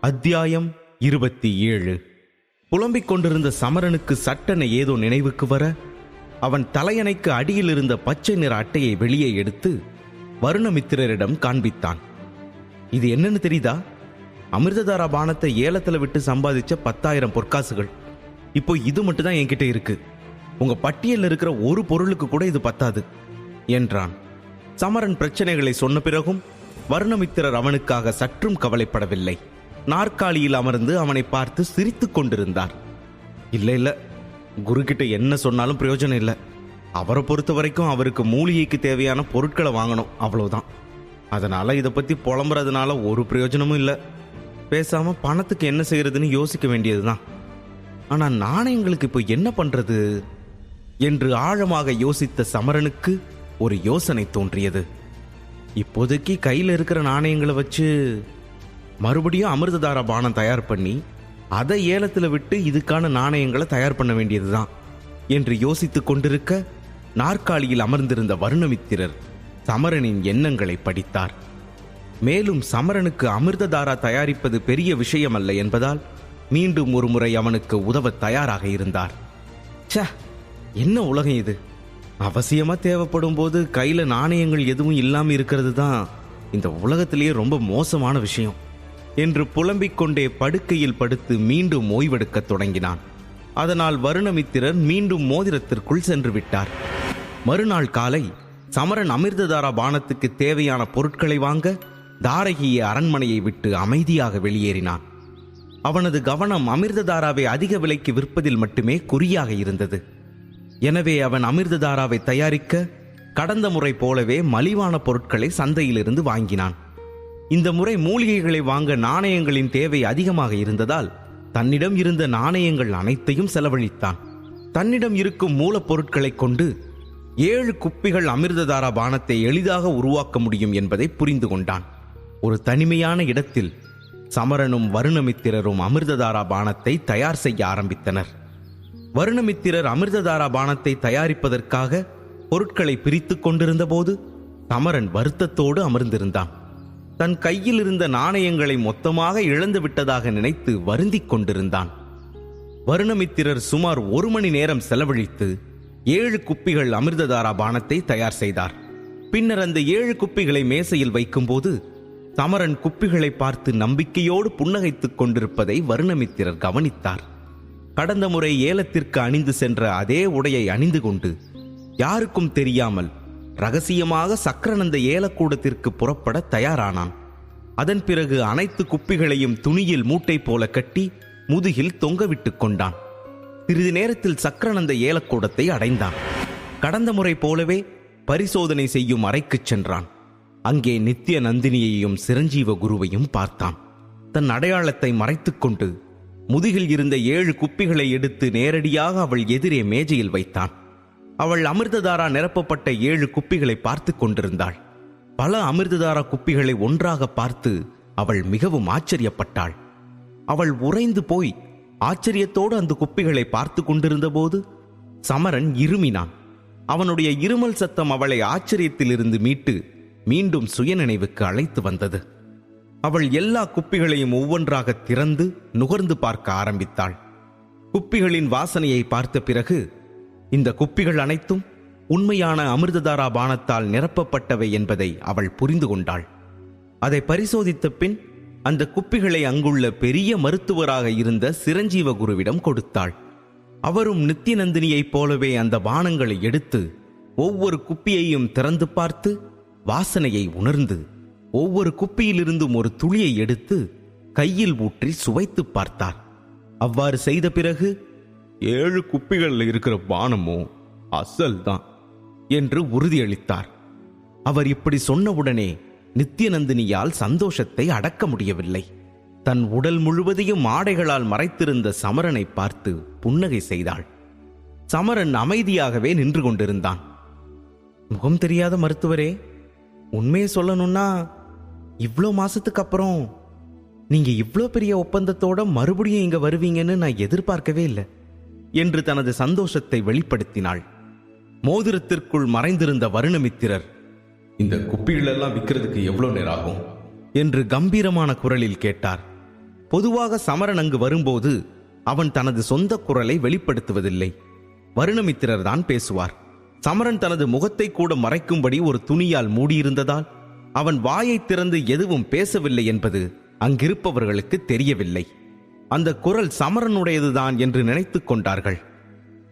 அத்தியாயம் இருபத்தி ஏழு. புலம்பிக் கொண்டிருந்த சமரனுக்கு சட்டென ஏதோ நினைவுக்கு வர அவன் தலையணைக்கு அடியில் இருந்த பச்சை நிற அட்டையை வெளியே எடுத்து வருணமித்திரரிடம் காண்பித்தான். இது என்னன்னு தெரியுதா? அமிர்ததாரா பானத்தை ஏலத்தில் விட்டு சம்பாதிச்ச பத்தாயிரம் பொற்காசுகள். இப்போ இது மட்டும் தான் என்கிட்ட இருக்கு. உங்க பட்டியலில் இருக்கிற ஒரு பொருளுக்கு கூட இது பத்தாது என்றான். சமரன் பிரச்சனைகளை சொன்ன பிறகும் வருணமித்திரர் அவனுக்காக சற்றும் கவலைப்படவில்லை. நாற்காலியில் அமர்ந்து அவனை பார்த்து சிரித்து கொண்டிருந்தார். இல்லை இல்லை. குரு என்ன சொன்னாலும் பிரயோஜனம் இல்லை. அவரை பொறுத்த வரைக்கும் அவருக்கு மூலிகைக்கு தேவையான பொருட்களை வாங்கணும் அவ்வளோதான் அதனால் இதை பற்றி புலம்புறதுனால ஒரு பிரயோஜனமும் இல்லை. பேசாமல் பணத்துக்கு என்ன செய்கிறதுன்னு யோசிக்க வேண்டியது தான் ஆனால் நாணயங்களுக்கு இப்போ என்ன பண்ணுறது என்று ஆழமாக யோசித்த சமரனுக்கு ஒரு யோசனை தோன்றியது. இப்போதைக்கு கையில் இருக்கிற நாணயங்களை வச்சு மறுபடியும் அமிர்ததார பானம் தயார் பண்ணி அதை ஏலத்தில் விட்டு இதுக்கான நாணயங்களை தயார் பண்ண வேண்டியதுதான் என்று யோசித்து கொண்டிருக்க நாற்காலியில் அமர்ந்திருந்த வருணமித்திரர் சமரனின் எண்ணங்களை படித்தார். மேலும் சமரனுக்கு அமிர்ததாரா தயாரிப்பது பெரிய விஷயமல்ல என்பதால் மீண்டும் ஒரு முறை அவனுக்கு உதவ தயாராக இருந்தார். ச என்ன உலகம் இது? அவசியமா தேவைப்படும் போது கையில நாணயங்கள் எதுவும் இல்லாமல் இருக்கிறது தான் இந்த உலகத்திலேயே ரொம்ப மோசமான விஷயம். என்று புலம்பிக் கொண்டே படுக்கையில் படுத்து மீண்டும் ஓய்வெடுக்கத் தொடங்கினான். அதனால் வருணமித்திரர் மீண்டும் மோதிரத்திற்குள் சென்று விட்டார். மறுநாள் காலை சமரன் அமிர்ததாரா பானத்துக்கு தேவையான பொருட்களை வாங்க தாரகிய அரண்மனையை விட்டு அமைதியாக வெளியேறினான். அவனது கவனம் அமிர்ததாராவை அதிக விலைக்கு விற்பதில் மட்டுமே குறியாக இருந்தது. எனவே அவன் அமிர்ததாராவை தயாரிக்க கடந்த முறை போலவே மலிவான பொருட்களை சந்தையிலிருந்து வாங்கினான். இந்த முறை மூலிகைகளை வாங்க நாணயங்களின் தேவை அதிகமாக இருந்ததால் தன்னிடம் இருந்த நாணயங்கள் அனைத்தையும் செலவழித்தான். தன்னிடம் இருக்கும் மூலப்பொருட்களைக் கொண்டு ஏழு குப்பிகள் அமிர்ததாரா பானத்தை எளிதாக உருவாக்க முடியும் என்பதை புரிந்து கொண்டான். ஒரு தனிமையான இடத்தில் சமரனும் வருணமித்திரரும் அமிர்ததாரா பானத்தை தயார் செய்ய ஆரம்பித்தனர். வருணமித்திரர் அமிர்ததாரா பானத்தை தயாரிப்பதற்காக பொருட்களை பிரித்துக் கொண்டிருந்த போது சமரன் வருத்தத்தோடு அமர்ந்திருந்தான். தன் கையில் இருந்த நாணயங்களை மொத்தமாக இழந்து விட்டதாக நினைத்து வருந்திக் கொண்டிருந்தான். வருணமித்திரர் சுமார் ஒரு மணி நேரம் செலவழித்து ஏழு குப்பிகள் அமிர்ததாரா பானத்தை தயார் செய்தார். பின்னர் அந்த ஏழு குப்பிகளை மேசையில் வைக்கும்போது சமரன் குப்பிகளை பார்த்து நம்பிக்கையோடு புன்னகைத்துக் கொண்டிருப்பதை வருணமித்திரர் கவனித்தார். கடந்த முறை ஏலத்திற்கு அணிந்து சென்ற அதே உடையை அணிந்து கொண்டு யாருக்கும் தெரியாமல் ரகசியமாக சக்கரநந்த ஏலக்கூடத்திற்கு புறப்பட தயாரானான். அதன் பிறகு அனைத்து குப்பிகளையும் துணியில் மூட்டை போல கட்டி முதுகில் தொங்கவிட்டுக் கொண்டான். சிறிது நேரத்தில் சக்கரநந்த ஏலக்கூடத்தை அடைந்தான். கடந்த முறை போலவே பரிசோதனை செய்யும் அறைக்குச் சென்றான். அங்கே நித்திய நந்தினியையும் சிரஞ்சீவ குருவையும் பார்த்தான். தன் அடையாளத்தை மறைத்துக்கொண்டு முதுகில் இருந்த ஏழு குப்பிகளை எடுத்து நேரடியாக அவள் எதிரே மேஜையில் வைத்தான். அவள் அமிர்ததாரா நிரப்பப்பட்ட ஏழு குப்பிகளை பார்த்து கொண்டிருந்தாள். பல அமிர்ததாரா குப்பிகளை ஒன்றாக பார்த்து அவள் மிகவும் ஆச்சரியப்பட்டாள். அவள் உறைந்து போய் ஆச்சரியத்தோடு அந்த குப்பிகளை பார்த்து கொண்டிருந்தபோது சமரன் இருமினான். அவனுடைய இருமல் சத்தம் அவளை ஆச்சரியத்திலிருந்து மீட்டு மீண்டும் சுயநினைவுக்கு அழைத்து வந்தது. அவள் எல்லா குப்பிகளையும் ஒவ்வொன்றாக திறந்து நுகர்ந்து பார்க்க ஆரம்பித்தாள். குப்பிகளின் வாசனையை பார்த்த பிறகு இந்த குப்பிகள் அனைத்தும் உண்மையான அமிர்ததாரா பானத்தால் நிரப்பப்பட்டவை என்பதை அவள் புரிந்து கொண்டாள். அதை பரிசோதித்த பின் அந்த குப்பிகளை அங்குள்ள பெரிய மருத்துவராக இருந்த சிரஞ்சீவ குருவிடம் கொடுத்தாள். அவரும் நித்தியநந்தினியைப் போலவே அந்த பானங்களை எடுத்து ஒவ்வொரு குப்பியையும் திறந்து பார்த்து வாசனையை உணர்ந்து ஒவ்வொரு குப்பியிலிருந்தும் ஒரு துளியை எடுத்து கையில் ஊற்றி சுவைத்து பார்த்தார். அவ்வாறு செய்த பிறகு ஏழு குப்பிகளில் இருக்கிற பானமும் அசல் தான் என்று உறுதியளித்தார். அவர் இப்படி சொன்னவுடனே நித்யநந்தினியால் சந்தோஷத்தை அடக்க முடியவில்லை. தன் உடல் முழுவதையும் ஆடைகளால் மறைத்திருந்த சமரனை பார்த்து புன்னகை செய்தாள். சமரன் அமைதியாகவே நின்று கொண்டிருந்தான். முகம் தெரியாத மருத்துவரே உண்மையை சொல்லணும்னா இவ்வளோ மாசத்துக்கு அப்புறம் நீங்க இவ்வளோ பெரிய ஒப்பந்தத்தோட மறுபடியும் இங்க வருவீங்கன்னு நான் எதிர்பார்க்கவே இல்லை. என்று தனது சந்தோஷத்தை வெளிப்படுத்தினாள். மோதிரத்திற்குள் மறைந்திருந்த வருணமித்திரர் இந்த குப்பிகள் எல்லாம் விற்கிறதுக்கு எவ்வளோ நேரம் ஆகும் என்று கம்பீரமான குரலில் கேட்டார். பொதுவாக சமரன் அங்கு வரும்போது அவன் தனது சொந்த குரலை வெளிப்படுத்துவதில்லை. வருணமித்திரர் தான் பேசுவார். சமரன் தனது முகத்தை கூட மறைக்கும்படி ஒரு துணியால் மூடியிருந்ததால் அவன் வாயை திறந்து எதுவும் பேசவில்லை என்பது அங்கிருப்பவர்களுக்கு தெரியவில்லை. அந்த குரல் சமரனுடையதுதான் என்று நினைத்துக் கொண்டார்கள்.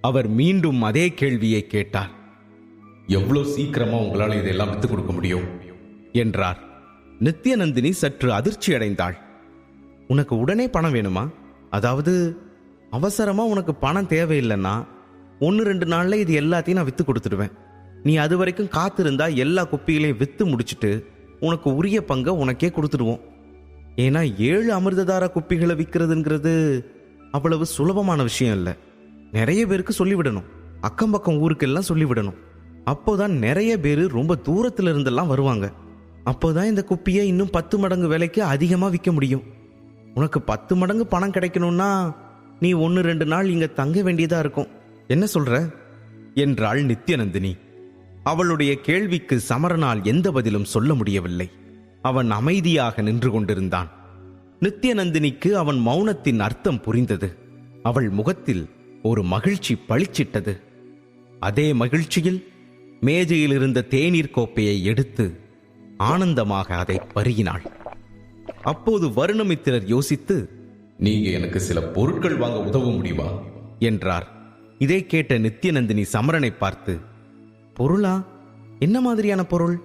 அவர் மீண்டும் அதே கேள்வியை கேட்டார். எவ்வளோ சீக்கிரமா உங்களால இதெல்லாம் வித்து கொடுக்க முடியும்? என்றார். நித்யநந்தினி சற்று அதிர்ச்சி அடைந்தாள். உனக்கு உடனே பணம் வேணுமா? அதாவது அவசரமா உனக்கு பணம் தேவையில்லைன்னா ஒன்று ரெண்டு நாள்ல இது எல்லாத்தையும் நான் வித்து கொடுத்துடுவேன். நீ அது வரைக்கும் காத்திருந்தா எல்லா குப்பிகளையும் வித்து முடிச்சிட்டு உனக்கு உரிய பங்கை உனக்கே கொடுத்துடுவோம். ஏன்னா ஏழு அமிர்ததார குப்பிகளை விற்கிறதுங்கிறது அவ்வளவு சுலபமான விஷயம் இல்லை. நிறைய பேருக்கு சொல்லிவிடணும். அக்கம் பக்கம் ஊருக்கெல்லாம் சொல்லிவிடணும். அப்போதான் நிறைய பேர் ரொம்ப தூரத்துல இருந்தெல்லாம் வருவாங்க. அப்போதான் இந்த குப்பியை இன்னும் பத்து மடங்கு விலைக்கு அதிகமாக விற்க முடியும். உனக்கு பத்து மடங்கு பணம் கிடைக்கணும்னா நீ ஒன்று ரெண்டு நாள் இங்க தங்க வேண்டியதா இருக்கும். என்ன சொல்ற? என்றாள் நித்யநந்தினி அவளுடைய கேள்விக்கு சமரனால் எந்த பதிலும் சொல்ல முடியவில்லை. அவன் அமைதியாக நின்று கொண்டிருந்தான். நித்யநந்தினிக்கு அவன் மௌனத்தின் அர்த்தம் புரிந்தது. அவள் முகத்தில் ஒரு மகிழ்ச்சி பளிச்சிட்டது. அதே மகிழ்ச்சியில் மேஜையில் இருந்த தேநீர் கோப்பையை எடுத்து ஆனந்தமாக அதை பருகினாள். அப்போது வருணமித்திரர் யோசித்து நீங்க எனக்கு சில பொருட்கள் வாங்க உதவ முடியுமா? என்றார். இதை கேட்ட நித்யநந்தினி சமரனை பார்த்து பொருளா? என்ன மாதிரியான பொருள்?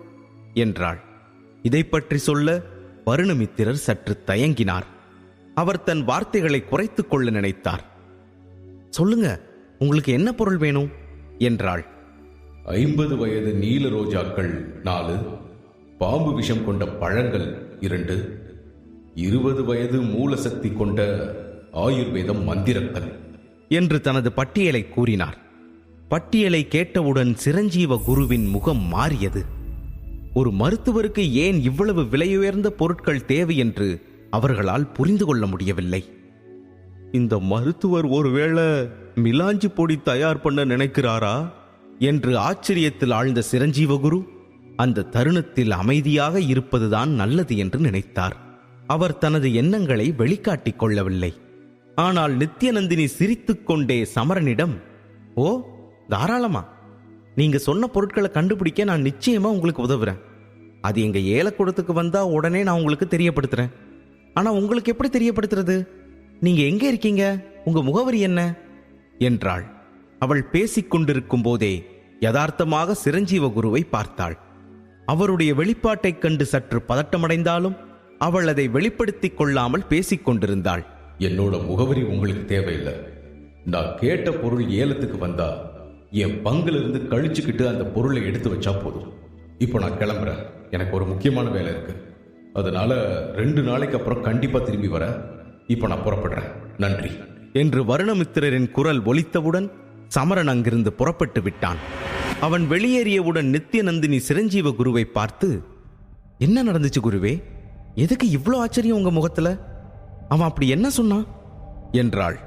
என்றாள். இதை பற்றி சொல்ல வருணமித்திரர் சற்று தயங்கினார். அவர் தன் வார்த்தைகளை குறைத்துக் கொள்ள நினைத்தார். சொல்லுங்க உங்களுக்கு என்ன பொருள் வேணும்? என்றாள். ஐம்பது வயது நீல ரோஜாக்கள் நாலு பாம்பு விஷம் கொண்ட பழங்கள் இரண்டு இருபது வயது மூலசக்தி கொண்ட ஆயுர்வேதம் மந்திரக்கல் என்று தனது பட்டியலை கூறினார். பட்டியலை கேட்டவுடன் சிரஞ்சீவ குருவின் முகம் மாறியது. ஒரு மருத்துவருக்கு ஏன் இவ்வளவு விலையுயர்ந்த பொருட்கள் தேவை என்று அவர்களால் புரிந்து கொள்ள முடியவில்லை. இந்த மருத்துவர் ஒருவேளை மிலாஞ்சி பொடி தயார் பண்ண நினைக்கிறாரா என்று ஆச்சரியத்தில் ஆழ்ந்த சிரஞ்சீவகுரு அந்த தருணத்தில் அமைதியாக இருப்பதுதான் நல்லது என்று நினைத்தார். அவர் தனது எண்ணங்களை வெளிக்காட்டிக் கொள்ளவில்லை. ஆனால் நித்யநந்தினி சிரித்துக்கொண்டே சமரனிடம் ஓ தாராளமா நீங்க சொன்ன பொருட்களை கண்டுபிடிக்க நான் நிச்சயமா உங்களுக்கு உதவுறேன். அது எங்க ஏலக்கூடத்துக்கு வந்தா உடனே நான் உங்களுக்கு தெரியப்படுத்துறேன். ஆனா உங்களுக்கு எப்படி தெரியப்படுத்துறது? நீங்க எங்க இருக்கீங்க? உங்க முகவரி என்ன? என்றாள். அவள் பேசிக் கொண்டிருக்கும் போதே யதார்த்தமாக சிரஞ்சீவ குருவை பார்த்தாள். அவருடைய வெளிப்பாட்டைக் கண்டு சற்று பதட்டமடைந்தாலும் அவள் அதை வெளிப்படுத்திக் கொள்ளாமல் பேசிக் கொண்டிருந்தாள். என்னோட முகவரி உங்களுக்கு தேவையில்லை. நான் கேட்ட பொருள் ஏலத்துக்கு வந்தா என் பங்குல இருந்து கழிச்சுக்கிட்டு அந்த பொருளை எடுத்து வச்சா போதும். இப்போ நான் கிளம்புறேன். எனக்கு ஒரு முக்கியமான வேலை இருக்கு. அதனால ரெண்டு நாளைக்கு அப்புறம் கண்டிப்பா திரும்பி வர. இப்போ நான் புறப்படுறேன். நன்றி. என்று வருணமித்திரரின் குரல் ஒலித்தவுடன் சமரன் அங்கிருந்து புறப்பட்டு விட்டான். அவன் வெளியேறியவுடன் நித்யநந்தினி சிரஞ்சீவ குருவை பார்த்து என்ன நடந்துச்சு குருவே? எதுக்கு இவ்வளோ ஆச்சரியம் உங்க முகத்துல? அவன் அப்படி என்ன சொன்னான்? என்றாள்.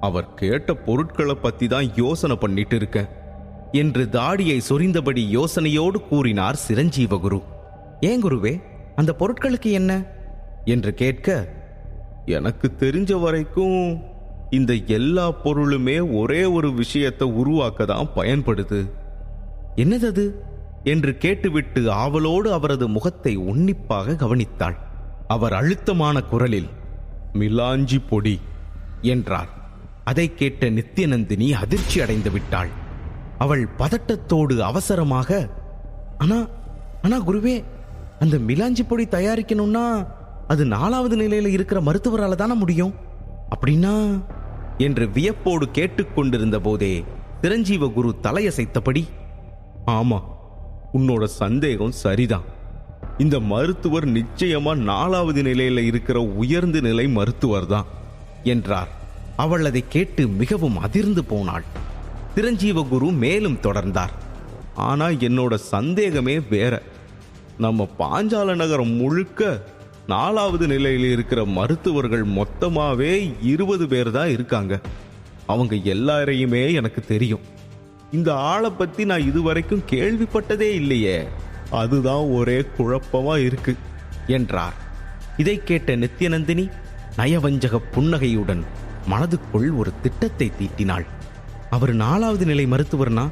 அவர் கேட்ட பொருட்களை பத்தி தான் யோசனை பண்ணிட்டு இருக்க என்று தாடியை சொரிந்தபடி யோசனையோடு கூறினார் சிரஞ்சீவ குரு ஏன் குருவே அந்த பொருட்களுக்கு என்ன? என்று கேட்க எனக்கு தெரிஞ்ச வரைக்கும் இந்த எல்லா பொருளுமே ஒரே ஒரு விஷயத்தை உருவாக்க தான் பயன்படுது. என்னது அது என்று கேட்டுவிட்டு ஆவலோடு அவரது முகத்தை உன்னிப்பாக கவனித்தாள். அவர் அழுத்தமான குரலில் மிலாஞ்சி பொடி என்றார். அதை கேட்ட நித்யநந்தினி அதிர்ச்சி அடைந்து விட்டாள். அவள் பதட்டத்தோடு அவசரமாக அண்ணா அண்ணா குருவே அந்த மிலாஞ்சி பொடி தயாரிக்கணும்னா அது நாலாவது நிலையில இருக்கிற மருத்துவரால தானே முடியும்? அப்படின்னா என்று வியப்போடு கேட்டுக்கொண்டிருந்த போதே சிரஞ்சீவ குரு தலையசைத்தபடி ஆமா உன்னோட சந்தேகம் சரிதான். இந்த மருத்துவர் நிச்சயமா நாலாவது நிலையில இருக்கிற உயர்ந்த நிலை மருத்துவர் தான் என்றார். அவள் அதை கேட்டு மிகவும் அதிர்ந்து போனாள். சிரஞ்சீவ குரு மேலும் தொடர்ந்தார். ஆனா என்னோட சந்தேகமே வேற. நம்ம பாஞ்சால நகரம் முழுக்க நாலாவது நிலையில் இருக்கிற மருத்துவர்கள் மொத்தமாவே இருபது பேர் தான் இருக்காங்க. அவங்க எல்லாரையுமே எனக்கு தெரியும். இந்த ஆளை பத்தி நான் இதுவரைக்கும் கேள்விப்பட்டதே இல்லையே. அதுதான் ஒரே குழப்பமா இருக்கு என்றார். இதை கேட்ட நித்யநந்தினி நயவஞ்சக புன்னகையுடன் மனதுக்குள் ஒரு திட்டத்தை தீட்டினாள். அவர் நாலாவது நிலை மருத்துவர்னா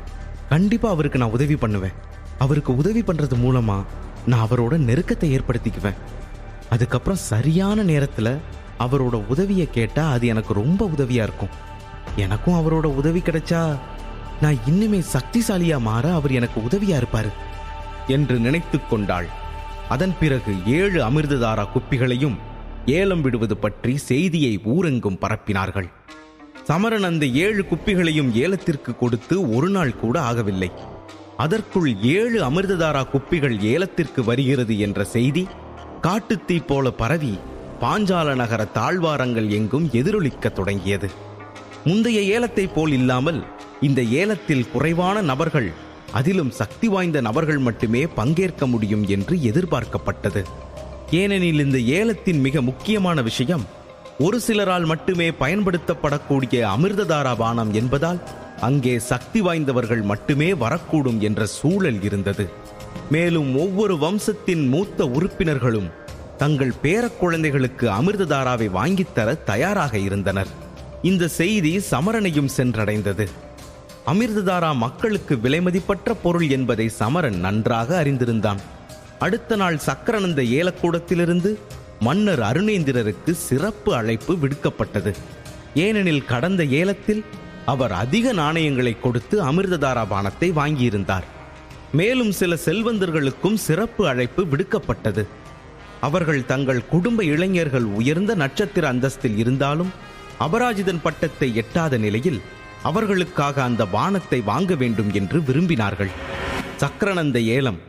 கண்டிப்பாக அவருக்கு நான் உதவி பண்ணுவேன். அவருக்கு உதவி பண்ணுறது மூலமாக நான் அவரோட நெருக்கத்தை ஏற்படுத்திக்குவேன். அதுக்கப்புறம் சரியான நேரத்தில் அவரோட உதவியை கேட்டால் அது எனக்கு ரொம்ப உதவியாக இருக்கும். எனக்கும் அவரோட உதவி கிடைச்சா நான் இன்னுமே சக்திசாலியாக மாற அவர் எனக்கு உதவியாக இருப்பார் என்று நினைத்து கொண்டாள். அதன் பிறகு ஏழு அமிர்ததாரா குப்பிகளையும் ஏலம் விடுவது பற்றி செய்தியை ஊரெங்கும் பரப்பினார்கள். சமரன் அந்த ஏழு குப்பிகளையும் ஏலத்திற்கு கொடுத்து ஒரு நாள் கூட ஆகவில்லை. அதற்குள் ஏழு அமிர்ததாரா குப்பிகள் ஏலத்திற்கு வருகிறது என்ற செய்தி காட்டுத்தீ போல பரவி பாஞ்சால நகர தாழ்வாரங்கள் எங்கும் எதிரொலிக்க தொடங்கியது. முந்தைய ஏலத்தை போல் இல்லாமல் இந்த ஏலத்தில் குறைவான நபர்கள் அதிலும் சக்தி வாய்ந்த நபர்கள் மட்டுமே பங்கேற்க முடியும் என்று எதிர்பார்க்கப்பட்டது. ஏனெனில் இந்த ஏலத்தின் மிக முக்கியமான விஷயம் ஒரு சிலரால் மட்டுமே பயன்படுத்தப்படக்கூடிய அமிர்ததாரா பானம் என்பதால் அங்கே சக்தி வாய்ந்தவர்கள் மட்டுமே வரக்கூடும் என்ற சூழல் இருந்தது. மேலும் ஒவ்வொரு வம்சத்தின் மூத்த உறுப்பினர்களும் தங்கள் பேரக்குழந்தைகளுக்கு அமிர்ததாராவை வாங்கித் தர தயாராக இருந்தனர். இந்த செய்தி சமரனையும் சென்றடைந்தது. அமிர்ததாரா மக்களுக்கு விலைமதிப்பற்ற பொருள் என்பதை சமரன் நன்றாக அறிந்திருந்தான். அடுத்த நாள் சக்கரனந்த ஏலக்கூடத்திலிருந்து மன்னர் அருணேந்திரருக்கு சிறப்பு அழைப்பு விடுக்கப்பட்டது. ஏனெனில் கடந்த ஏலத்தில் அவர் அதிக நாணயங்களை கொடுத்து அமிர்ததாரா பானத்தை வாங்கியிருந்தார். மேலும் சில செல்வந்தர்களுக்கும் சிறப்பு அழைப்பு விடுக்கப்பட்டது. அவர்கள் தங்கள் குடும்ப இளைஞர்கள் உயர்ந்த நட்சத்திர அந்தஸ்தில் இருந்தாலும் அபராஜிதன் பட்டத்தை எட்டாத நிலையில் அவர்களுக்காக அந்த பானத்தை வாங்க வேண்டும் என்று விரும்பினார்கள். சக்கரனந்த ஏலம்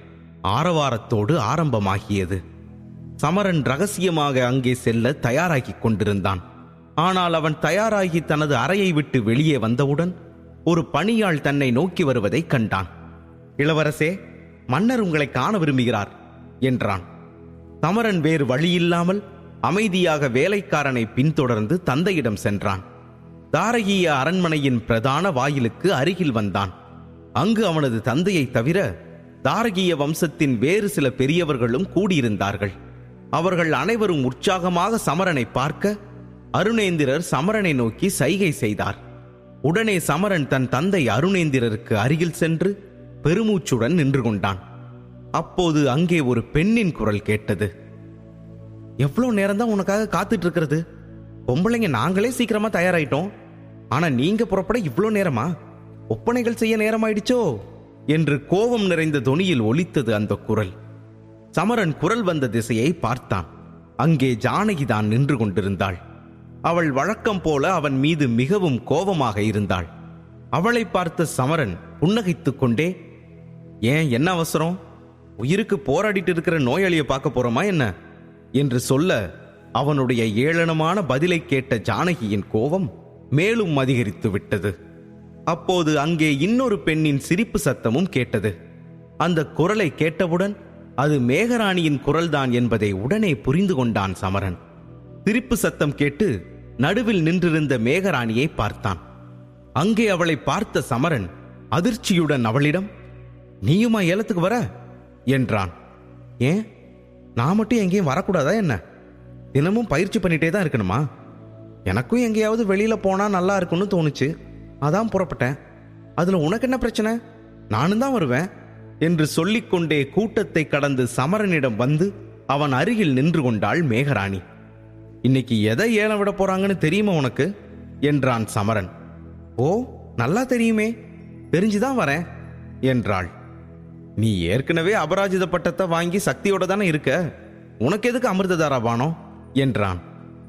ஆரவாரத்தோடு ஆரம்பமாகியது. சமரன் ரகசியமாக அங்கே செல்ல தயாராகிக் கொண்டிருந்தான். ஆனால் அவன் தயாராகி தனது அறையை விட்டு வெளியே வந்தவுடன் ஒரு பணியாள் தன்னை நோக்கி வருவதைக் கண்டான். இளவரசே மன்னர் உங்களை காண விரும்புகிறார் என்றான். சமரன் வேறு வழியில்லாமல் அமைதியாக வேலைக்காரனை பின்தொடர்ந்து தந்தையிடம் சென்றான். தாரகிய அரண்மனையின் பிரதான வாயிலுக்கு அருகில் வந்தான். அங்கு அவனது தந்தையை தவிர தாரகிய வம்சத்தின் வேறு சில பெரியவர்களும் கூடியிருந்தார்கள். அவர்கள் அனைவரும் உற்சாகமாக சமரனை பார்க்க அருணேந்திரர் சமரனை நோக்கி சைகை செய்தார். உடனே சமரன் தன் தந்தை அருணேந்திரருக்கு அருகில் சென்று பெருமூச்சுடன் நின்று கொண்டான். அப்போது அங்கே ஒரு பெண்ணின் குரல் கேட்டது. எவ்வளோ நேரம் தான் உனக்காக காத்துட்டு இருக்கிறது பொம்பளைங்க நாங்களே சீக்கிரமா தயாராயிட்டோம். ஆனா நீங்க புறப்பட இவ்வளோ நேரமா? ஒப்பனைகள் செய்ய நேரமாயிடுச்சோ? என்று கோபம் நிறைந்த தொனியில் ஒலித்தது அந்த குரல். சமரன் குரல் வந்த திசையை பார்த்தான். அங்கே ஜானகி தான் நின்று கொண்டிருந்தாள். அவள் வழக்கம் போல அவன் மீது மிகவும் கோபமாக இருந்தாள். அவளை பார்த்த சமரன் புன்னகைத்துக் கொண்டே ஏன் என்ன அவசரம்? உயிருக்கு போராடிட்டு இருக்கிற நோயாளியை பார்க்க போறோமா என்ன? என்று சொல்ல அவனுடைய ஏளனமான பதிலை கேட்ட ஜானகியின் கோபம் மேலும் அதிகரித்து விட்டது. அப்போது அங்கே இன்னொரு பெண்ணின் சிரிப்பு சத்தமும் கேட்டது. அந்த குரலை கேட்டவுடன் அது மேகராணியின் குரல்தான் என்பதை உடனே புரிந்து கொண்டான் சமரன். சிரிப்பு சத்தம் கேட்டு நடுவில் நின்றிருந்த மேகராணியை பார்த்தான். அங்கே அவளை பார்த்த சமரன் அதிர்ச்சியுடன் அவளிடம் நீயுமா ஏலத்துக்கு வர? என்றான். ஏன்? நான் மட்டும் எங்கேயும் வரக்கூடாதா என்ன? தினமும் பயிற்சி பண்ணிட்டே தான் இருக்கணுமா? எனக்கும் எங்கேயாவது வெளியில போனா நல்லா இருக்கும்னு தோணுச்சு. அதான் புறப்பட்டேன். அதுல உனக்கு என்ன பிரச்சனை? நானும் தான் வருவேன். என்று சொல்லிக்கொண்டே கூட்டத்தை கடந்து சமரனிடம் வந்து அவன் அருகில் நின்று கொண்டாள் மேகராணி. இன்னைக்கு எதை ஏலம் விட போறாங்கன்னு தெரியுமா உனக்கு? என்றான் சமரன். ஓ நல்லா தெரியுமே. தெரிஞ்சுதான் வரேன் என்றாள். நீ ஏற்கனவே அபராஜித பட்டத்தை வாங்கி சக்தியோட தானே இருக்க? உனக்கு எதுக்கு அமிர்ததாரா பானம்? என்றான்.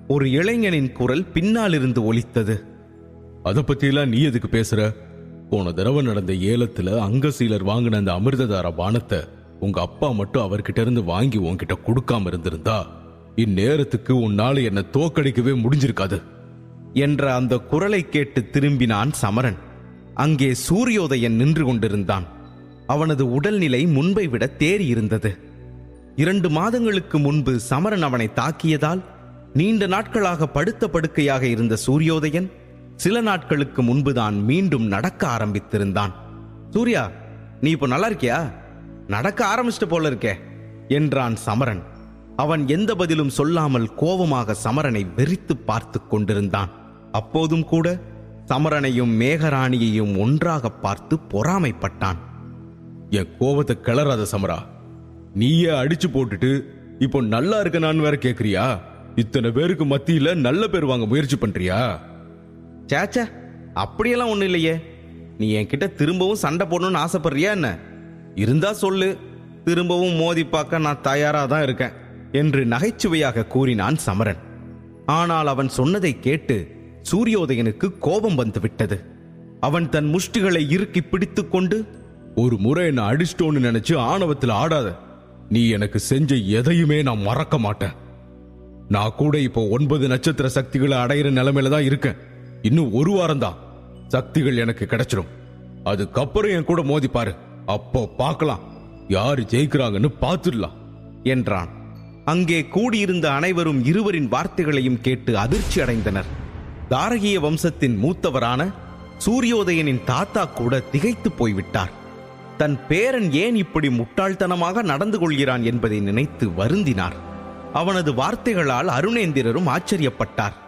ஒரு இளைஞனின் குரல் பின்னாலிருந்து ஒலித்தது. அதை பத்திலாம் நீ எதுக்கு பேசுற? போன தடவை நடந்த ஏலத்துல அங்கசீலர் வாங்கின அந்த அமிர்ததார பானத்தை உங்க அப்பா மட்டும் அவர்கிட்ட இருந்து வாங்கி உன்கிட்ட கொடுக்காம இருந்திருந்தா இந்நேரத்துக்கு உன்னால என்ன தோக்கடிக்கவே முடிஞ்சிருக்காது. என்ற அந்த குரலை கேட்டு திரும்பினான் சமரன். அங்கே சூரியோதயன் நின்று கொண்டிருந்தான். அவனது உடல்நிலை முன்பை விட தேறி இருந்தது. இரண்டு மாதங்களுக்கு முன்பு சமரன் அவனை தாக்கியதால் நீண்ட நாட்களாக படுத்த படுக்கையாக இருந்த சூரியோதயன் சில நாட்களுக்கு முன்புதான் மீண்டும் நடக்க ஆரம்பித்திருந்தான். சூர்யா நீ இப்போ நல்லா இருக்கியா? நடக்க ஆரம்பிச்சிட்ட போல இருக்கே என்றான் சமரன். அவன் எந்த பதிலும் சொல்லாமல் கோபமாக சமரனை வெறித்து பார்த்து கொண்டிருந்தான். அப்போதும் கூட சமரனையும் மேகராணியையும் ஒன்றாக பார்த்து பொறாமைப்பட்டான். என் கோபத்தை கிளறாத சமரா. நீயே அடிச்சு போட்டுட்டு இப்போ நல்லா இருக்க நான் வேற கேக்குறியா? இத்தனை பேருக்கு மத்தியில நல்ல பேர் வாங்க முயற்சி பண்றியா? சேச்சே அப்படியெல்லாம் ஒன்றும் இல்லையே. நீ என்கிட்ட திரும்பவும் சண்டை போடணும்னு ஆசைப்படுறியா என்ன? இருந்தா சொல்லு. திரும்பவும் மோதி பார்க்க நான் தயாரா தான் இருக்கேன் என்று நகைச்சுவையாக கூறினான் சமரன். ஆனால் அவன் சொன்னதை கேட்டு சூரியோதயனுக்கு கோபம் வந்து விட்டது. அவன் தன் முஷ்டிகளை இறுக்கி பிடித்து கொண்டு ஒரு முறை என்ன அடிச்சிட்டோன்னு நினைச்சு ஆணவத்தில் ஆடாத. நீ எனக்கு செஞ்ச எதையுமே நான் மறக்க மாட்டேன். நான் கூட இப்போ ஒன்பது நட்சத்திர சக்திகளை அடையிற நிலைமையில தான் இருக்கேன். இன்னும் ஒரு வாரம் தான் சக்திகள் எனக்கு கிடைச்சிடும் அதுக்கப்புறம் என் கூட மோதி பாரு. அப்போ பார்க்கலாம். யாரு ஜெயிக்கிறாங்கன்னு பார்த்துடலாம் என்றான். அங்கே கூடியிருந்த அனைவரும் இருவரின் வார்த்தைகளையும் கேட்டு அதிர்ச்சி அடைந்தனர். தாரகிய வம்சத்தின் மூத்தவரான சூரியோதயனின் தாத்தா கூட திகைத்து போய்விட்டார். தன் பேரன் ஏன் இப்படி முட்டாள்தனமாக நடந்து கொள்கிறான் என்பதை நினைத்து வருந்தினார். அவனது வார்த்தைகளால் அருணேந்திரரும் ஆச்சரியப்பட்டார்.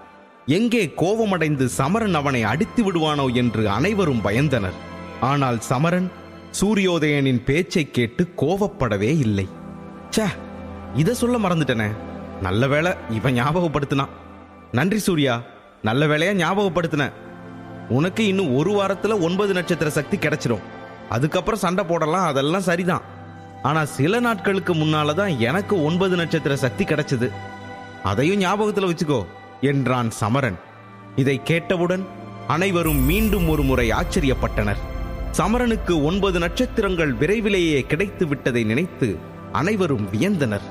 எங்கே கோபமடைந்து சமரன் அவனை அடித்து விடுவானோ என்று அனைவரும் பயந்தனர். ஆனால் சமரன் சூரியோதயனின் பேச்சைக் கேட்டு கோபப்படவே இல்லை. சே இதை சொல்ல மறந்துட்டனே. நல்ல வேளை இவன் ஞாபகப்படுத்தினான். நன்றி சூர்யா நல்ல வேலையா ஞாபகப்படுத்தின. உனக்கு இன்னும் ஒரு வாரத்துல ஒன்பது நட்சத்திர சக்தி கிடைச்சிடும் அதுக்கப்புறம் சண்டை போடலாம் அதெல்லாம் சரிதான். ஆனா சில நாட்களுக்கு முன்னால தான் எனக்கு ஒன்பது நட்சத்திர சக்தி கிடைச்சது. அதையும் ஞாபகத்தில் வச்சுக்கோ. என்றான் சமரன். இதை கேட்டவுடன் அனைவரும் மீண்டும் ஒரு முறை ஆச்சரியப்பட்டனர். சமரனுக்கு ஒன்பது நட்சத்திரங்கள் விரைவிலேயே கிடைத்து விட்டதை நினைத்து அனைவரும் வியந்தனர்.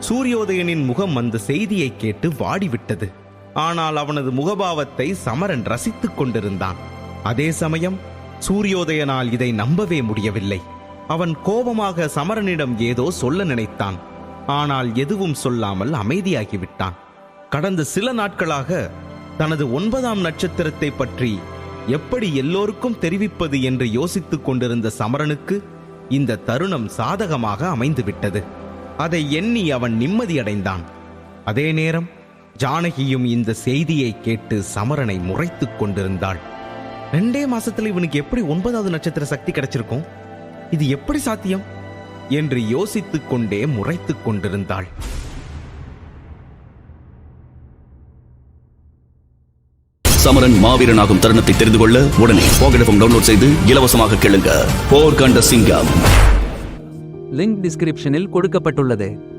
சூரியோதயனின் முகம் அந்த செய்தியை கேட்டு வாடிவிட்டது. ஆனால் அவனது முகபாவத்தை சமரன் ரசித்துக் கொண்டிருந்தான். அதே சமயம் சூரியோதயனால் இதை நம்பவே முடியவில்லை. அவன் கோபமாக சமரனிடம் ஏதோ சொல்ல நினைத்தான். ஆனால் எதுவும் சொல்லாமல் அமைதியாகிவிட்டான். கடந்த சில நாட்களாக தனது ஒன்பதாம் நட்சத்திரத்தை பற்றி எப்படி எல்லோருக்கும் தெரிவிப்பது என்று யோசித்துக் கொண்டிருந்த சமரனுக்கு இந்த தருணம் சாதகமாக அமைந்துவிட்டது. அதை எண்ணி அவன் நிம்மதியடைந்தான். அதே நேரம் ஜானகியும் இந்த செய்தியை கேட்டு சமரனை முறைத்துக் கொண்டிருந்தாள். ரெண்டே மாசத்துல இவனுக்கு எப்படி ஒன்பதாவது நட்சத்திர சக்தி கிடைச்சிருக்கும்? இது எப்படி சாத்தியம்? என்று யோசித்துக் கொண்டே முறைத்துக் கொண்டிருந்தாள். சமரன் மாவீரனாகும் தருணத்தை தெரிந்து கொள்ள உடனே போகடஃபம் டவுன்லோட் செய்து இலவசமாக கேளுங்க. போர்கண்ட சிங்கம். லிங்க் டிஸ்கிரிப்ஷனில் கொடுக்கப்பட்டுள்ளது.